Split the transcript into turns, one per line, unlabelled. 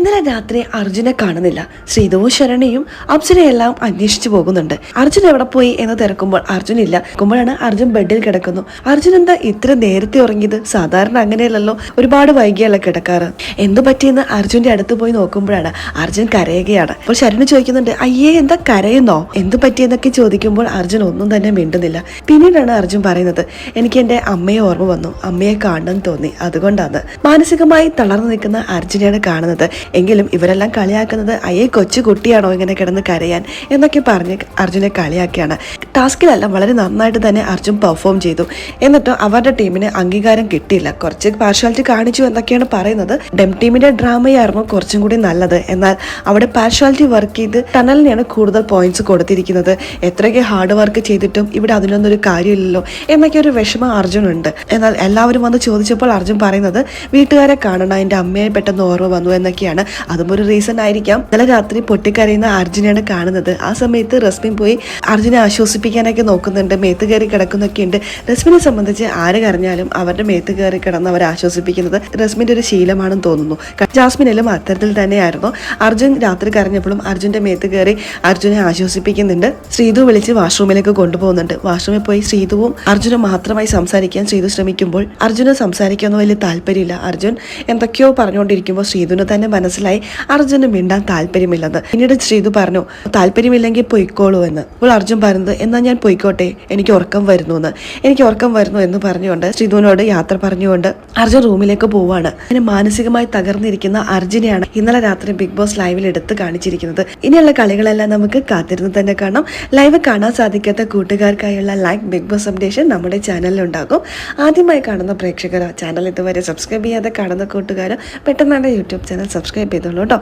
ഇന്നലെ രാത്രി അർജുനെ കാണുന്നില്ല. ശ്രീധവും ശരണയും അപ്സരയെല്ലാം അന്വേഷിച്ചു പോകുന്നുണ്ട്. അർജുൻ എവിടെ പോയി എന്ന് തിരക്കുമ്പോൾ അർജുൻ ഇല്ല കുമ്പോഴാണ് അർജുൻ ബെഡിൽ കിടക്കുന്നു. അർജുൻ എന്താ ഇത്ര നേരത്തെ ഉറങ്ങിയത്? സാധാരണ അങ്ങനെയല്ലല്ലോ. ഒരുപാട് വൈകിയല്ല കിടക്കാറ്. എന്തു പറ്റിയെന്ന് അർജുന്റെ അടുത്ത് പോയി നോക്കുമ്പോഴാണ് അർജുൻ കരയുകയാണ്. അപ്പോൾ ശരണ ചോദിക്കുന്നുണ്ട് അയ്യേ എന്താ കരയുന്നോ? എന്തു പറ്റിയെന്നൊക്കെ ചോദിക്കുമ്പോൾ അർജുൻ ഒന്നും തന്നെ മിണ്ടുന്നില്ല. പിന്നീടാണ് അർജുൻ പറയുന്നത് എനിക്ക് എന്റെ അമ്മയെ ഓർമ്മ വന്നു. അമ്മയെ കാണണം തോന്നി. അതുകൊണ്ടാണ്. മാനസികമായി തളർന്നു നിൽക്കുന്ന അർജുനെയാണ് കാണുന്നത്. എങ്കിലും ഇവരെല്ലാം കളിയാക്കുന്നത് അയ്യേ കൊച്ചു കുട്ടിയാണോ ഇങ്ങനെ കിടന്ന് കരയാൻ? എന്നൊക്കെ പറഞ്ഞ് അർജുനെ കളിയാക്കിയാണ്. ടാസ്കിലെല്ലാം വളരെ നന്നായിട്ട് തന്നെ അർജുൻ പെർഫോം ചെയ്തു. എന്നിട്ട് അവരുടെ ടീമിന് അംഗീകാരം കിട്ടിയില്ല. കുറച്ച് പാർഷ്വാലിറ്റി കാണിച്ചു എന്നൊക്കെയാണ് പറയുന്നത്. ഡെം ടീമിന്റെ ഡ്രാമയായിരുന്നു കുറച്ചും കൂടി നല്ലത്. എന്നാൽ അവിടെ പാർഷ്വാലിറ്റി വർക്ക് ചെയ്ത് ടണലിനെയാണ് കൂടുതൽ പോയിന്റ്സ് കൊടുത്തിരിക്കുന്നത്. എത്രയൊക്കെ ഹാർഡ് വർക്ക് ചെയ്തിട്ടും ഇവിടെ അതിനൊന്നും ഒരു കാര്യമില്ലല്ലോ എന്നൊക്കെ ഒരു വിഷമം അർജുനുണ്ട്. എന്നാൽ എല്ലാവരും വന്ന് ചോദിച്ചപ്പോൾ അർജുൻ പറയുന്നത് വീട്ടുകാരെ കാണണം എന്റെ അമ്മയെ പെട്ടെന്ന് ഓർമ്മ വന്നു എന്നൊക്കെയാണ്. അതും ഒരു റീസൺ ആയിരിക്കാം. ഇന്നലെ രാത്രി പൊട്ടിക്കരയുന്ന അർജുനെയാണ് കാണുന്നത്. ആ സമയത്ത് റസ്മിൻ പോയി അർജുനെ ആശ്വസിപ്പിക്കാനൊക്കെ നോക്കുന്നുണ്ട്. മേത്ത് കയറി കിടക്കുന്നൊക്കെ ഉണ്ട്. റസ്മിനെ സംബന്ധിച്ച് ആര് കരഞ്ഞാലും അവരുടെ മേത്ത് കയറി കിടന്ന് അവരെ ആശ്വസിപ്പിക്കുന്നത് റസ്മിന്റെ ഒരു ശീലമാണെന്ന് തോന്നുന്നു. ജാസ്മിനിലും അത്തരത്തിൽ തന്നെയായിരുന്നു. അർജുൻ രാത്രി കരഞ്ഞപ്പോഴും അർജുന്റെ മേത്ത് കയറി അർജുനെ ആശ്വസിപ്പിക്കുന്നുണ്ട്. ശ്രീതു വിളിച്ച് വാഷ്റൂമിലേക്ക് കൊണ്ടുപോകുന്നുണ്ട്. വാഷ്റൂമിൽ പോയി ശ്രീതുവും അർജുനും മാത്രമായി സംസാരിക്കാൻ ശ്രീതു ശ്രമിക്കുമ്പോൾ അർജുന് സംസാരിക്കാനൊന്നും വലിയ താല്പര്യമില്ല. അർജുൻ എന്തൊക്കെയോ പറഞ്ഞുകൊണ്ടിരിക്കുമ്പോൾ ശ്രീതുവിന് തന്നെ മനസ്സിലായി. അർജുന് മിണ്ടാൻ താല്പര്യമില്ലെന്ന്. പിന്നീട് ശ്രീതു പറഞ്ഞു താല്പര്യമില്ലെങ്കിൽ പൊയ്ക്കോളൂ എന്ന്. അപ്പോൾ അർജുൻ പറഞ്ഞത് എന്നാൽ ഞാൻ പൊയ്ക്കോട്ടെ എനിക്ക് ഉറക്കം വരുന്നു എന്ന്. എനിക്ക് ഉറക്കം വരുന്നു എന്ന് പറഞ്ഞുകൊണ്ട് ശ്രീധുവിനോട് യാത്ര പറഞ്ഞുകൊണ്ട് അർജുൻ റൂമിലേക്ക് പോവാണ് അങ്ങനെ മാനസികമായി തകർന്നിരിക്കുന്ന അർജുനെയാണ് ഇന്നലെ രാത്രി ബിഗ് ബോസ് ലൈവിൽ എടുത്ത് കാണിച്ചിരിക്കുന്നത്. ഇനിയുള്ള കളികളെല്ലാം നമുക്ക് കാത്തിരുന്ന് തന്നെ കാണാം. ലൈവ് കാണാൻ സാധിക്കാത്ത കൂട്ടുകാർക്കായുള്ള ലൈക്ക് ബിഗ് ബോസ് അപ്ഡേഷൻ നമ്മുടെ ചാനലിൽ ഉണ്ടാകും. ആദ്യമായി കാണുന്ന പ്രേക്ഷകർ ചാനൽ ഇതുവരെ സബ്സ്ക്രൈബ് ചെയ്യാതെ കാണുന്ന കൂട്ടുകാർ പെട്ടെന്നാണ് യൂട്യൂബ് ചാനൽ സബ്സ്ക്രൈബ് ചെയ്തോളൂ കേട്ടോ.